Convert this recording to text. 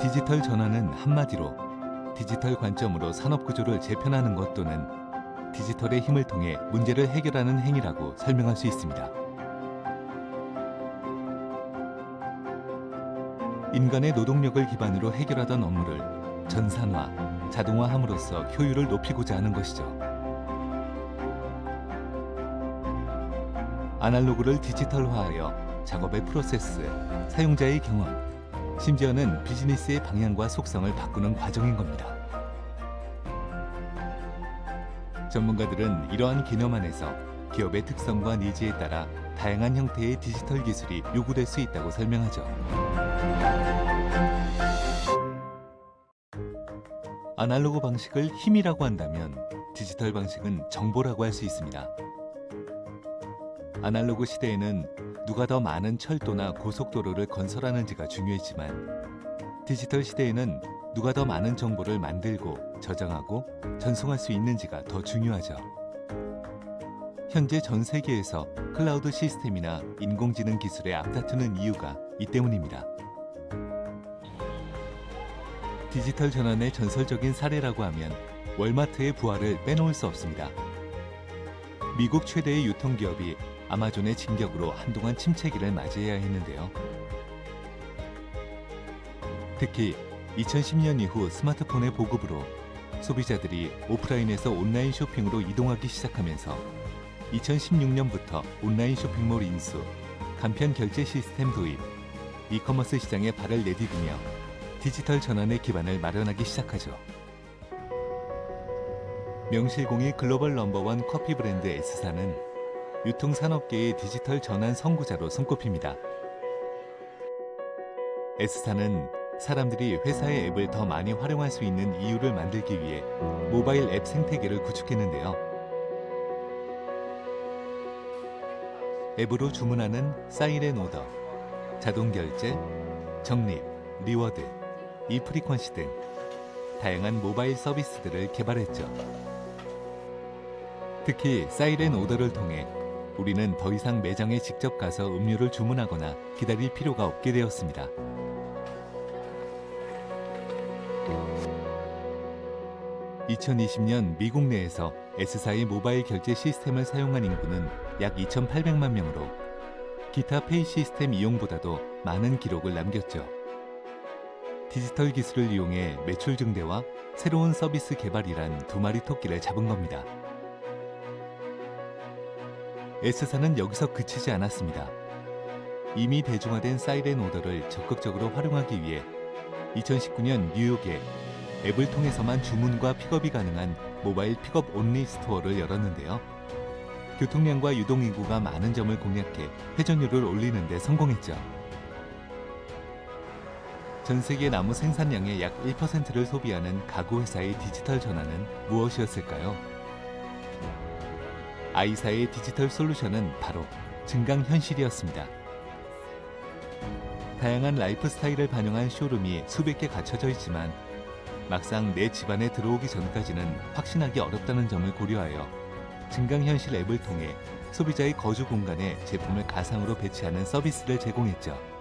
디지털 전환은 한마디로 디지털 관점으로 산업 구조를 재편하는 것 또는 디지털의 힘을 통해 문제를 해결하는 행위라고 설명할 수 있습니다. 인간의 노동력을 기반으로 해결하던 업무를 전산화, 자동화함으로써 효율을 높이고자 하는 것이죠. 아날로그를 디지털화하여 작업의 프로세스, 사용자의 경험, 심지어는 비즈니스의 방향과 속성을 바꾸는 과정인 겁니다. 전문가들은 이러한 개념 안에서 기업의 특성과 니즈에 따라 다양한 형태의 디지털 기술이 요구될 수 있다고 설명하죠. 아날로그 방식을 힘이라고 한다면 디지털 방식은 정보라고 할 수 있습니다. 아날로그 시대에는 누가 더 많은 철도나 고속도로를 건설하는지가 중요했지만 디지털 시대에는 누가 더 많은 정보를 만들고 저장하고 전송할 수 있는지가 더 중요하죠. 현재 전 세계에서 클라우드 시스템이나 인공지능 기술에 앞다투는 이유가 이 때문입니다. 디지털 전환의 전설적인 사례라고 하면 월마트의 부활을 빼놓을 수 없습니다. 미국 최대의 유통기업이 아마존의 진격으로 한동안 침체기를 맞이해야 했는데요. 특히 2010년 이후 스마트폰의 보급으로 소비자들이 오프라인에서 온라인 쇼핑으로 이동하기 시작하면서 2016년부터 온라인 쇼핑몰 인수, 간편 결제 시스템 도입, 이커머스 시장에 발을 내디디며 디지털 전환의 기반을 마련하기 시작하죠. 명실공히 글로벌 넘버원 커피 브랜드 S사는 유통산업계의 디지털 전환 선구자로 손꼽힙니다. S사는 사람들이 회사의 앱을 더 많이 활용할 수 있는 이유를 만들기 위해 모바일 앱 생태계를 구축했는데요. 앱으로 주문하는 사이렌 오더, 자동 결제, 적립, 리워드, 이프리퀀시 등 다양한 모바일 서비스들을 개발했죠. 특히 사이렌 오더를 통해 우리는 더 이상 매장에 직접 가서 음료를 주문하거나 기다릴 필요가 없게 되었습니다. (2020년) 미국 내에서 S사의 모바일 결제 시스템을 사용한 인구는 약 2,800만 명으로 기타 페이 시스템 이용보다도 많은 기록을 남겼죠. 디지털 기술을 이용해 매출 증대와 새로운 서비스 개발이란 두 마리 토끼를 잡은 겁니다. S사는 여기서 그치지 않았습니다. 이미 대중화된 사이렌 오더를 적극적으로 활용하기 위해 2019년 뉴욕에 앱을 통해서만 주문과 픽업이 가능한 모바일 픽업 온리 스토어를 열었는데요. 교통량과 유동인구가 많은 점을 공략해 회전율을 올리는 데 성공했죠. 전 세계 나무 생산량의 약 1%를 소비하는 가구 회사의 디지털 전환은 무엇이었을까요? 아이사의 디지털 솔루션은 바로 증강현실이었습니다. 다양한 라이프 스타일을 반영한 쇼룸이 수백 개 갖춰져 있지만 막상 내 집안에 들어오기 전까지는 확신하기 어렵다는 점을 고려하여 증강현실 앱을 통해 소비자의 거주 공간에 제품을 가상으로 배치하는 서비스를 제공했죠.